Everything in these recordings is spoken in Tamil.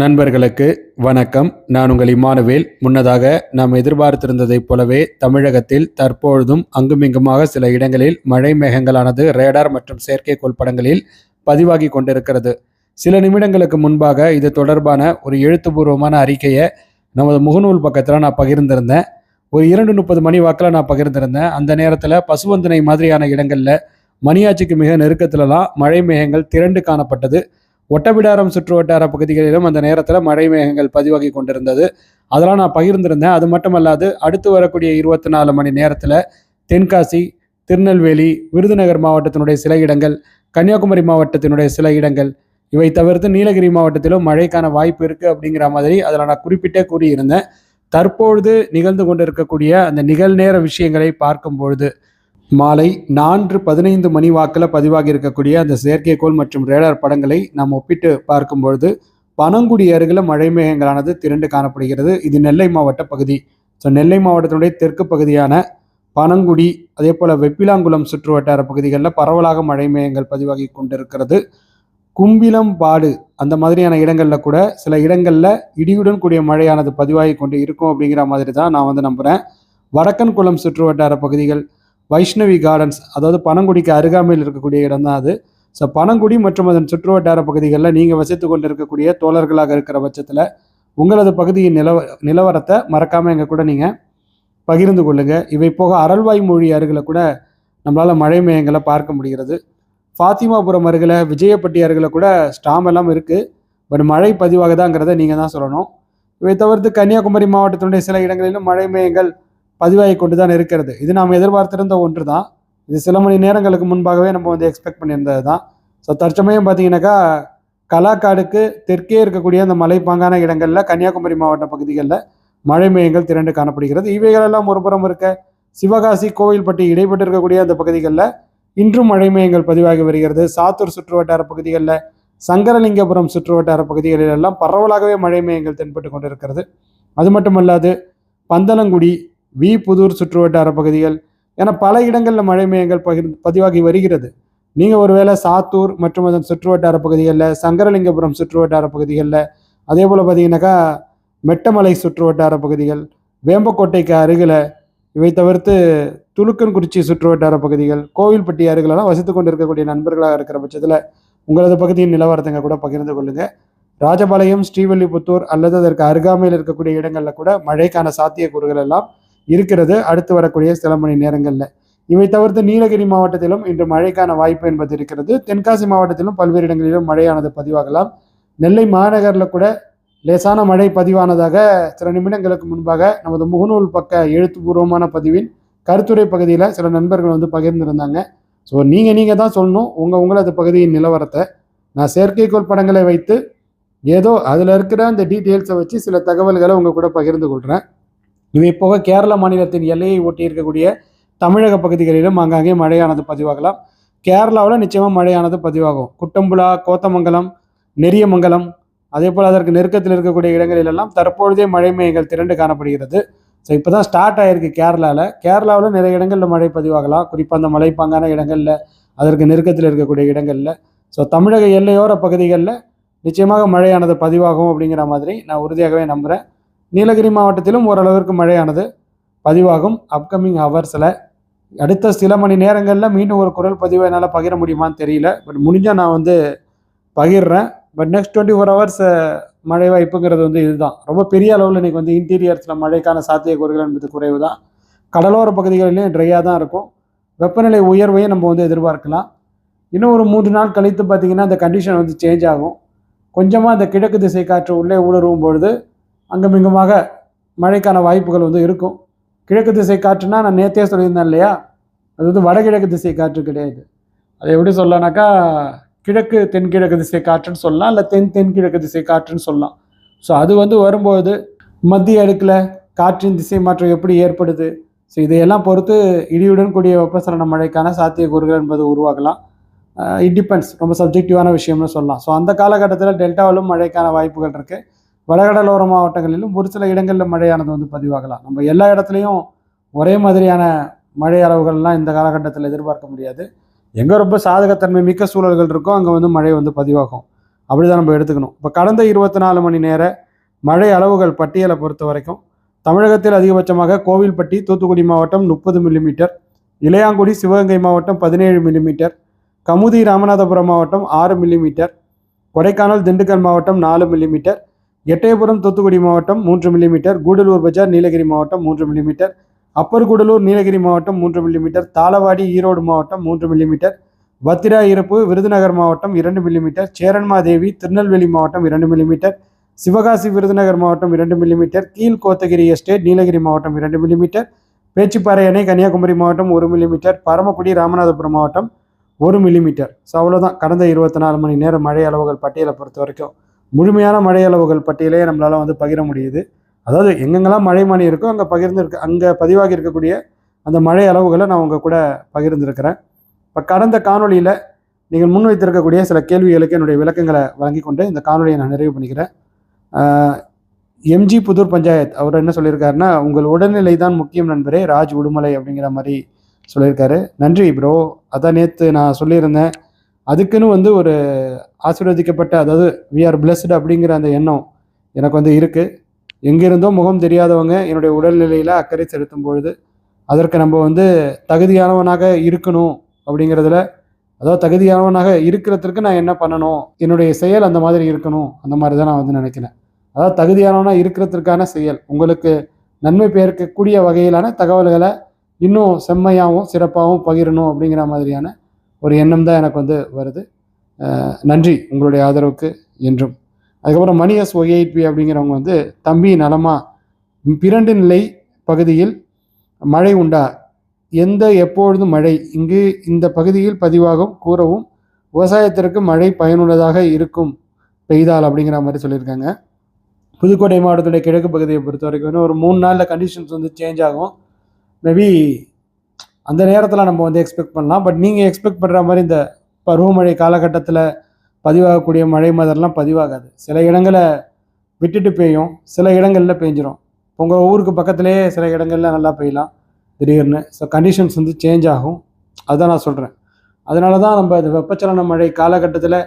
நண்பர்களுக்கு வணக்கம். நான் உங்கள் இமானுவேல் முன்னதாக நாம் எதிர்பார்த்திருந்ததைப் போலவே தமிழகத்தில் தற்பொழுதும் அங்குமிங்குமாக சில இடங்களில் மழை மேகங்களானது ரேடார் மற்றும் செயற்கைக்கோள் படங்களில் பதிவாகி கொண்டிருக்கிறது. சில நிமிடங்களுக்கு முன்பாக இது தொடர்பான ஒரு எழுத்துப்பூர்வமான அறிக்கையை நமது முகநூல் பக்கத்தில் நான் பகிர்ந்திருந்தேன். ஒரு இரண்டு முப்பது மணி வாக்கில் நான் பகிர்ந்திருந்தேன். அந்த நேரத்தில் பசுவந்தனை மாதிரியான இடங்களில் மணியாச்சிக்கு மிக நெருக்கத்திலலாம் மழை மேகங்கள் திரண்டு காணப்பட்டது. ஒட்டபிடாரம் சுற்று வட்டார பகுதிகளிலும் அந்த நேரத்தில் மழை மேகங்கள் பதிவாகி கொண்டிருந்தது. அதெல்லாம் நான் பகிர்ந்திருந்தேன். அது மட்டுமல்லாது அடுத்து வரக்கூடிய இருபத்தி நாலு மணி நேரத்தில் தென்காசி திருநெல்வேலி விருதுநகர் மாவட்டத்தினுடைய சில இடங்கள் கன்னியாகுமரி மாவட்டத்தினுடைய சில இடங்கள் இவை தவிர்த்து நீலகிரி மாவட்டத்திலும் மழைக்கான வாய்ப்பு இருக்குது அப்படிங்கிற மாதிரி அதில் நான் குறிப்பிட்டே கூறியிருந்தேன். தற்பொழுது நிகழ்ந்து கொண்டிருக்கக்கூடிய அந்த நிகழ்நேர விஷயங்களை பார்க்கும் பொழுது மாலை நான்கு பதினைந்து மணி வாக்கில் பதிவாகி இருக்கக்கூடிய அந்த செயற்கைக்கோள் மற்றும் ரேடார் படங்களை நாம் ஒப்பிட்டு பார்க்கும்பொழுது பனங்குடி அருகில் மழை மேகங்களானது திரண்டு காணப்படுகிறது. இது நெல்லை மாவட்ட பகுதி. ஸோ நெல்லை மாவட்டத்தினுடைய தெற்கு பகுதியான பனங்குடி அதே போல் வெப்பிலாங்குளம் சுற்று வட்டார பகுதிகளில் பரவலாக மழை மேகங்கள் பதிவாகி கொண்டிருக்கிறது. கும்பிலம்பாடு அந்த மாதிரியான இடங்களில் கூட சில இடங்களில் இடியுடன் கூடிய மழையானது பதிவாகி கொண்டு இருக்கும் அப்படிங்கிற மாதிரி தான் நான் வந்து நம்புகிறேன் வடக்கன் குளம் சுற்று வட்டார பகுதிகள் வைஷ்ணவி கார்டன்ஸ் அதாவது பனங்குடிக்கு அருகாமையில் இருக்கக்கூடிய இடம் தான் அது. ஸோ பனங்குடி மற்றும் அதன் சுற்றுவட்டார பகுதிகளில் நீங்கள் வசித்து கொண்டு இருக்கக்கூடிய தோழர்களாக இருக்கிற பட்சத்தில் உங்களது பகுதியின் நிலவ நிலவரத்தை மறக்காமல் எங்கள் கூட நீங்கள் பகிர்ந்து கொள்ளுங்கள் இவை போக அரல்வாய் மொழி அருகில் கூட நம்மளால் மழை மேயங்களை பார்க்க முடிகிறது. ஃபாத்திமாபுரம் அருகில் விஜயப்பட்டி அருகில் கூட ஸ்டாம் எல்லாம் இருக்குது பட் மழை பதிவாகுதாங்கிறத நீங்கள் தான் சொல்லணும். இவை தவிர்த்து கன்னியாகுமரி மாவட்டத்தினுடைய சில இடங்களிலும் மழை மேயங்கள் பதிவாகி கொண்டு தான் இருக்கிறது. இது நாம் எதிர்பார்த்திருந்த ஒன்று தான் இது சில மணி நேரங்களுக்கு முன்பாகவே நம்ம வந்து எக்ஸ்பெக்ட் பண்ணியிருந்தது தான் ஸோ தற்சமயம் பார்த்தீங்கன்னாக்கா கலாக்காடுக்கு தெற்கே இருக்கக்கூடிய அந்த மலைப்பாங்கான இடங்களில் கன்னியாகுமரி மாவட்ட பகுதிகளில் மழை மேகங்கள் திரண்டு காணப்படுகிறது. இவைகளெல்லாம் ஒருபுறம் இருக்க சிவகாசி கோவில்பட்டி இடைப்பட்டு இருக்கக்கூடிய அந்த பகுதிகளில் இன்றும் மழை மேகங்கள் பதிவாகி வருகிறது. சாத்தூர் சுற்றுவட்டார பகுதிகளில் சங்கரலிங்கபுரம் சுற்றுவட்டார பகுதிகளில் எல்லாம் பரவலாகவே மழை மேகங்கள் தென்பட்டு கொண்டிருக்கிறது. அது மட்டுமல்லாது பந்தலங்குடி வி புதூர் சுற்றுவட்டார பகுதிகள் என பல இடங்களில் மழை மேகங்கள் பகிர் பதிவாகி வருகிறது. நீங்கள் ஒருவேளை சாத்தூர் மற்றும் அதன் சுற்றுவட்டார பகுதிகளில் சங்கரலிங்கபுரம் சுற்றுவட்டார பகுதிகளில் அதே போல் பார்த்தீங்கன்னாக்கா மெட்டமலை சுற்றுவட்டார பகுதிகள் வேம்பக்கோட்டைக்கு அருகில் இவை தவிர்த்து துலுக்கன்குறிச்சி சுற்றுவட்டார பகுதிகள் கோவில்பட்டி அருகிலெல்லாம் வசித்து கொண்டு இருக்கக்கூடிய நண்பர்களாக இருக்கிற பட்சத்தில் உங்களது பகுதியின் நிலவரத்தைங்க கூட பகிர்ந்து கொள்ளுங்கள் ராஜபாளையம் ஸ்ரீவில்லிபுத்தூர் அல்லது அதற்கு அருகாமையில் இருக்கக்கூடிய இடங்களில் கூட மழைக்கான சாத்தியக்கூறுகள் எல்லாம் இருக்கிறது. அடுத்து வரக்கூடிய சில மணி நேரங்களில். இவை தவிர்த்து நீலகிரி மாவட்டத்திலும் இன்று மழைக்கான வாய்ப்பு என்பது இருக்கிறது. தென்காசி மாவட்டத்திலும் பல்வேறு இடங்களிலும் மழையானது பதிவாகலாம். நெல்லை மாநகரில் கூட லேசான மழை பதிவானதாக சில நிமிடங்களுக்கு முன்பாக நமது முகநூல் பக்க எழுத்துப்பூர்வமான பதிவின் கருத்துரை பகுதியில் சில நண்பர்கள் வந்து பகிர்ந்திருந்தாங்க. ஸோ நீங்கள் நீங்கள் தான் சொல்லணும். உங்கள் உங்களது பகுதியின் நிலவரத்தை. நான் செயற்கைக்கோள் படங்களை வைத்து ஏதோ அதில் இருக்கிற அந்த டீட்டெயில்ஸை வச்சு சில தகவல்களை உங்கள் கூட பகிர்ந்து கொள்கிறேன் இவை போக கேரள மாநிலத்தின் எல்லையை ஒட்டி இருக்கக்கூடிய தமிழக பகுதிகளிலும் ஆங்காங்கே மழையானது பதிவாகலாம். கேரளாவில் நிச்சயமாக மழையானது பதிவாகும். குட்டம்புலா கோத்தமங்கலம் நெரியமங்கலம் அதே போல் அதற்கு நெருக்கத்தில் இருக்கக்கூடிய இடங்களிலெல்லாம் தற்பொழுதே மழை மேகங்கள் திரண்டு காணப்படுகிறது. ஸோ இப்போ தான் ஸ்டார்ட் ஆகிருக்கு கேரளாவில் கேரளாவில் நிறைய இடங்களில் மழை பதிவாகலாம். குறிப்பாக அந்த மலைப்பாங்கான இடங்களில் அதற்கு நெருக்கத்தில் இருக்கக்கூடிய இடங்களில். ஸோ தமிழக எல்லையோர பகுதிகளில் நிச்சயமாக மழையானது பதிவாகும் அப்படிங்கிற மாதிரி நான் உறுதியாகவே நம்புகிறேன் நீலகிரி மாவட்டத்திலும் ஓரளவிற்கு மழையானது. பதிவாகும் அப்கமிங் ஹவர்ஸில் அடுத்த சில மணி நேரங்களில் மீண்டும் ஒரு குரல் பதிவை என்னால் பகிர முடியுமான்னு தெரியல. பட் முடிஞ்சால் நான் வந்து பகிர்றேன். But next twenty four hours மழை வாய்ப்புங்கிறது வந்து இதுதான். ரொம்ப பெரிய அளவில் இன்றைக்கி வந்து இன்டீரியர்ஸில் மழைக்கான சாத்தியக்கூறுகள் என்பது குறைவு தான் கடலோர பகுதிகளிலையும் ட்ரையாக தான் இருக்கும். வெப்பநிலை உயர்வையும் நம்ம வந்து எதிர்பார்க்கலாம். இன்னும் ஒரு மூன்று நாள் கழித்து பார்த்திங்கன்னா அந்த கண்டிஷன் வந்து சேஞ்ச் ஆகும். கொஞ்சமாக அந்த கிழக்கு திசை காற்று உள்ளே ஊடுருவும் பொழுது அங்குமிங்குமாக மழைக்கான வாய்ப்புகள் வந்து இருக்கும். கிழக்கு திசை காற்றுனா நான் நேற்றே சொல்லியிருந்தேன் இல்லையா? அது வந்து வடகிழக்கு திசை காற்று கிடையாது. அது எப்படி சொல்லனாக்கா கிழக்கு தென்கிழக்கு திசை காற்றுன்னு சொல்லலாம் இல்லை தென் தென்கிழக்கு திசை காற்றுன்னு சொல்லலாம். ஸோ அது வந்து வரும்போது மத்திய அடுக்கில் காற்றின் திசை மாற்றம் எப்படி ஏற்படுது? ஸோ இதையெல்லாம் பொறுத்து இடியுடன் கூடிய வெப்பசலன மழைக்கான சாத்தியக்கூறுகள் என்பது உருவாகலாம். இட் டிபெண்ட்ஸ் ரொம்ப சப்ஜெக்டிவான விஷயம்னு சொல்லலாம். ஸோ அந்த காலகட்டத்தில் டெல்டாவிலும் மழைக்கான வாய்ப்புகள் இருக்குது வடகடலோர மாவட்டங்களிலும் ஒரு சில இடங்களில் மழையானது வந்து பதிவாகலாம். நம்ம எல்லா இடத்துலையும் ஒரே மாதிரியான மழை அளவுகள்லாம் இந்த காலகட்டத்தில் எதிர்பார்க்க முடியாது. எங்கே ரொம்ப சாதகத்தன்மை மிக்க சூழல்கள் இருக்கோ அங்கே வந்து மழை வந்து பதிவாகும். அப்படி தான் நம்ம எடுத்துக்கணும். இப்போ கடந்த இருபத்தி நாலு மணி நேர மழை அளவுகள் பட்டியலை பொறுத்த வரைக்கும் தமிழகத்தில் அதிகபட்சமாக கோவில்பட்டி தூத்துக்குடி மாவட்டம் முப்பது மில்லிமீட்டர் இளையாங்குடி சிவகங்கை மாவட்டம் பதினேழு மில்லிமீட்டர் கமுதி ராமநாதபுரம் மாவட்டம் ஆறு மில்லிமீட்டர் கொடைக்கானல் திண்டுக்கல் மாவட்டம் நாலு மில்லிமீட்டர் எட்டயபுரம் தூத்துக்குடி மாவட்டம் மூன்று மில்லிமீட்டர் கூடலூர் பஜார் நீலகிரி மாவட்டம் மூன்று மில்லிமீட்டர் அப்பர் கூடலூர் நீலகிரி மாவட்டம் மூன்று மில்லிமீட்டர் தாளவாடி ஈரோடு மாவட்டம் மூன்று மில்லிமீட்டர் பத்திரா இருப்பு விருதுநகர் மாவட்டம் இரண்டு மில்லிமீட்டர் சேரன்மாதேவி திருநெல்வேலி மாவட்டம் இரண்டு மில்லிமீட்டர் சிவகாசி விருதுநகர் மாவட்டம் இரண்டு மில்லிமீட்டர் கீழ் கோத்தகிரி எஸ்டேட் நீலகிரி மாவட்டம் இரண்டு மில்லிமீட்டர் பேச்சிப்பாறை அணை கன்னியாகுமரி மாவட்டம் ஒரு மில்லிமீட்டர் பரமக்குடி ராமநாதபுரம் மாவட்டம் ஒரு மில்லிமீட்டர் ஸோ அவ்வளோதான் கடந்த இருபத்தி நாலு மணி நேரம் மழை அளவுகள் பட்டியலை பொறுத்த வரைக்கும். முழுமையான மழை அளவுகள் பட்டியலே நம்மளால் வந்து பகிர முடியுது. அதாவது எங்கெங்கெல்லாம் மழை மணி இருக்கோ அங்கே பகிர்ந்து இருக்க அங்கே பதிவாகி இருக்கக்கூடிய அந்த மழை அளவுகளை நான் உங்கள் கூட பகிர்ந்திருக்கிறேன். இப்போ கடந்த காணொளியில் நீங்கள் முன் வைத்திருக்கக்கூடிய சில கேள்விகளுக்கு என்னுடைய விளக்கங்களை வழங்கி கொண்டு இந்த காணொலியை நான் நிறைவு பண்ணிக்கிறேன். எம்ஜி புதூர் பஞ்சாயத் அவர் என்ன சொல்லியிருக்காருன்னா உங்கள் உடல்நிலை தான் முக்கியம் நண்பரே ராஜ் உடுமலை அப்படிங்கிற மாதிரி சொல்லியிருக்காரு. நன்றி ப்ரோ. அதான் நேற்று நான் சொல்லியிருந்தேன் அதுக்குன்னு வந்து ஒரு ஆசீர்வதிக்கப்பட்ட அதாவது வி ஆர் பிளஸ்டு அப்படிங்கிற அந்த எண்ணம் எனக்கு வந்து இருக்குது எங்கிருந்தோ முகம் தெரியாதவங்க என்னுடைய உடல்நிலையில் அக்கறை செலுத்தும் பொழுது அதற்கு நம்ம வந்து தகுதியானவனாக இருக்கணும் அப்படிங்கிறதுல அதாவது தகுதியானவனாக இருக்கிறதுக்கு நான் என்ன பண்ணணும்? என்னுடைய செயல் அந்த மாதிரி இருக்கணும் அந்த மாதிரி தான் நான் வந்து நினைக்கிறேன். அதாவது தகுதியானவனாக இருக்கிறதுக்கான செயல் உங்களுக்கு நன்மை பெயர்க்கக்கூடிய வகையிலான தகவல்களை இன்னும் செம்மையாகவும் சிறப்பாகவும் பகிரணும் அப்படிங்கிற மாதிரியான ஒரு எண்ணம் தான் எனக்கு வந்து வருது. நன்றி உங்களுடைய ஆதரவுக்கு என்றும். அதுக்கப்புறம் மணி எஸ் ஒய்ஐபி அப்படிங்கிறவங்க வந்து தம்பி நலமா பிரண்டு நிலை பகுதியில் மழை உண்டா? எந்த எப்பொழுதும் மழை? இங்கு இந்த பகுதியில் பதிவாகும் கூறவும் விவசாயத்திற்கு மழை பயனுள்ளதாக இருக்கும் பெய்தால் அப்படிங்கிற மாதிரி சொல்லியிருக்காங்க. புதுக்கோட்டை மாவட்டத்துடைய கிழக்கு பகுதியை பொறுத்த வரைக்கும் ஒரு மூணு நாளில் கண்டிஷன்ஸ் வந்து சேஞ்ச் ஆகும். மேபி அந்த நேரத்தில் நம்ம வந்து எக்ஸ்பெக்ட் பண்ணலாம். பட் நீங்கள் எக்ஸ்பெக்ட் பண்ணுற மாதிரி இந்த பருவமழை காலகட்டத்தில் பதிவாகக்கூடிய மழை மாதிரிலாம் பதிவாகாது. சில இடங்களை விட்டுட்டு பெய்யும். சில இடங்களில் பெஞ்சிரும். உங்கள் ஊருக்கு பக்கத்துலேயே சில இடங்களில் நல்லா பெய்யலாம். திடீர்னு. ஸோ கண்டிஷன்ஸ் வந்து சேஞ்ச் ஆகும். அதுதான் நான் சொல்கிறேன் அதனால தான் நம்ம இந்த வெப்பச்சலன மழை காலகட்டத்தில்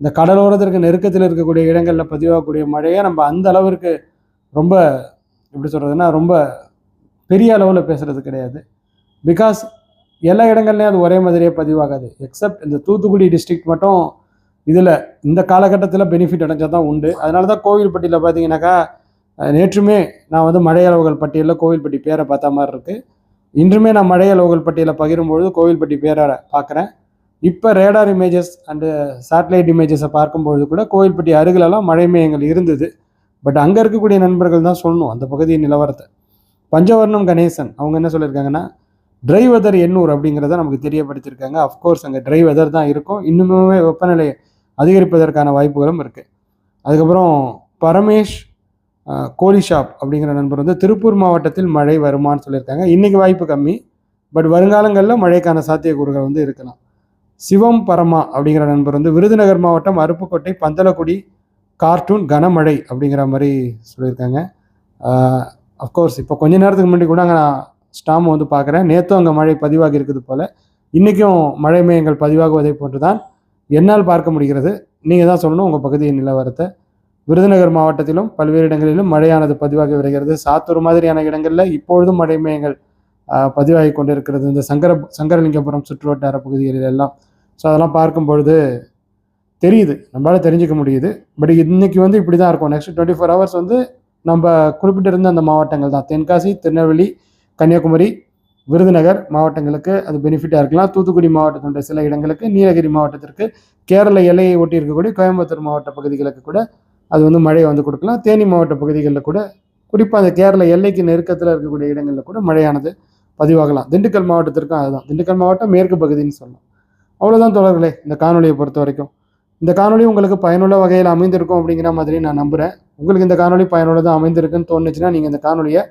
இந்த கடலோரத்திற்கு நெருக்கத்தில் இருக்கக்கூடிய இடங்களில் பதிவாகக்கூடிய மழையை நம்ம அந்த அளவிற்கு ரொம்ப எப்படி சொல்கிறதுன்னா ரொம்ப பெரிய அளவில் பேசுகிறது கிடையாது. பிகாஸ் எல்லா இடங்கள்லையும் அது ஒரே மாதிரியே பதிவாகாது. எக்ஸப்ட் இந்த தூத்துக்குடி டிஸ்ட்ரிக்ட் மட்டும் இதில் இந்த காலகட்டத்தில் பெனிஃபிட் அடைஞ்சால் தான் உண்டு. அதனால தான் கோவில்பட்டியில் பார்த்தீங்கன்னாக்கா நேற்றுமே நான் வந்து மழையளவுகள் பட்டியலில் கோவில்பட்டி பேரை பார்த்த மாதிரி இருக்குது இன்றுமே நான் மழையளவுகள் பட்டியலில் பகிரும்பொழுது கோவில்பட்டி பேரை பார்க்குறேன். இப்போ ரேடார் இமேஜஸ் அண்டு சேட்டலைட் இமேஜஸை பார்க்கும்பொழுது கூட கோவில்பட்டி அருகிலெல்லாம் மழை மேயங்கள் இருந்தது. பட் அங்கே இருக்கக்கூடிய நண்பர்கள் தான் சொல்லணும் அந்த பகுதியின் நிலவரத்தை. பஞ்சவர்ணம் கணேசன் அவங்க என்ன சொல்லியிருக்காங்கன்னா ட்ரை வெதர் எண்ணூர் அப்படிங்கிறத நமக்கு தெரியப்படுத்தியிருக்காங்க. அஃப்கோர்ஸ் அங்கே ட்ரை வெதர் தான் இருக்கும். இன்னுமே வெப்பநிலை அதிகரிப்பதற்கான வாய்ப்புகளும் இருக்குது அதுக்கப்புறம் பரமேஷ் கோலிஷாப் கோலி ஷாப் அப்படிங்கிற நண்பர் வந்து திருப்பூர் மாவட்டத்தில் மழை வருமான்னு சொல்லியிருக்காங்க. இன்றைக்கி வாய்ப்பு கம்மி. பட் வருங்காலங்களில் மழைக்கான சாத்தியக்கூறுகள் வந்து இருக்கலாம். சிவம் பரமா அப்படிங்கிற நண்பர் வந்து விருதுநகர் மாவட்டம் அருப்புக்கோட்டை பந்தலக்குடி கார்ட்டூன் கனமழை அப்படிங்கிற மாதிரி சொல்லியிருக்காங்க. அஃப்கோர்ஸ் இப்போ கொஞ்ச நேரத்துக்கு முன்னாடி கூட அங்கே நான் ஸ்டாம் வந்து பார்க்குறேன். நேற்றும் அங்கே மழை பதிவாகி இருக்குது போல். இன்றைக்கும் மழை மேயங்கள் பதிவாகுவதை போன்று தான் என்னால் பார்க்க முடிகிறது. நீங்கள் தான் சொல்லணும் உங்கள் பகுதியின் நிலவரத்தை. விருதுநகர் மாவட்டத்திலும் பல்வேறு இடங்களிலும் மழையானது பதிவாகி வருகிறது. சாத்தூர் மாதிரியான இடங்களில் இப்பொழுதும் மழை மேயங்கள் பதிவாகி கொண்டிருக்கிறது. இந்த சங்கர சங்கரலிங்கபுரம் சுற்றுவட்டார பகுதிகளில் எல்லாம். ஸோ அதெல்லாம் பார்க்கும் பொழுது தெரியுது. நம்மளால் தெரிஞ்சுக்க முடியுது. பட் இன்னைக்கு வந்து இப்படி தான் இருக்கும். நெக்ஸ்ட் டுவெண்ட்டி ஃபோர் ஹவர்ஸ் வந்து நம்ம குறிப்பிட்டிருந்த அந்த மாவட்டங்கள் தான். தென்காசி திருநெல்வேலி கன்னியாகுமரி விருதுநகர் மாவட்டங்களுக்கு அது பெனிஃபிட்டாக இருக்கலாம். தூத்துக்குடி மாவட்டத்தினுடைய சில இடங்களுக்கு நீலகிரி மாவட்டத்திற்கு கேரள எல்லையை ஒட்டி இருக்கக்கூடிய கோயம்புத்தூர் மாவட்ட பகுதிகளுக்கு கூட அது வந்து மழையை வந்து கொடுக்கலாம். தேனி மாவட்ட பகுதிகளில் கூட குறிப்பாக அந்த கேரள எல்லைக்கு நெருக்கத்தில் இருக்கக்கூடிய இடங்களில் கூட மழையானது பதிவாகலாம். திண்டுக்கல் மாவட்டத்திற்கும் அதுதான். திண்டுக்கல் மாவட்டம் மேற்கு பகுதின்னு சொல்லலாம். அவ்வளோதான் தொடர்களே இந்த காணொலியை பொறுத்த வரைக்கும். இந்த காணொலி உங்களுக்கு பயனுள்ள வகையில் அமைந்திருக்கும் அப்படிங்கிற மாதிரி நான் நம்புகிறேன் உங்களுக்கு இந்த காணொலி பயனுள்ளதாக அமைந்திருக்குன்னு தோணுச்சுன்னா நீங்கள் இந்த காணொலியை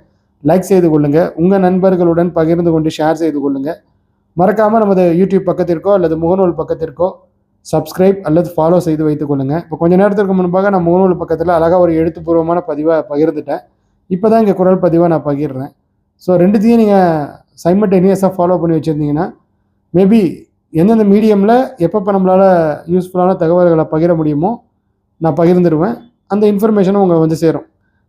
லைக் செய்து கொள்ளுங்கள் உங்கள் நண்பர்களுடன் பகிர்ந்து கொண்டு ஷேர் செய்து கொள்ளுங்கள் மறக்காமல் நமது யூடியூப் பக்கத்திற்கோ அல்லது முகநூல் பக்கத்திற்கோ சப்ஸ்கிரைப் அல்லது ஃபாலோ செய்து வைத்துக் கொள்ளுங்கள் இப்போ கொஞ்சம் நேரத்திற்கு முன்பாக நான் முகநூல் பக்கத்தில் அழகாக ஒரு எழுத்துப்பூர்வமான பதிவாக பகிர்ந்துட்டேன். இப்போ தான் இங்கே குரல் பதிவாக நான் பகிர்றேன். ஸோ ரெண்டுத்தையும் நீங்கள் சைமட்டேனியஸாக ஃபாலோ பண்ணி வச்சுருந்தீங்கன்னா மேபி எந்தெந்த மீடியமில் எப்பப்போ நம்மளால் யூஸ்ஃபுல்லான தகவல்களை பகிர முடியுமோ நான் பகிர்ந்துடுவேன் அந்த இன்ஃபர்மேஷனும் உங்கள் வந்து சேரும்.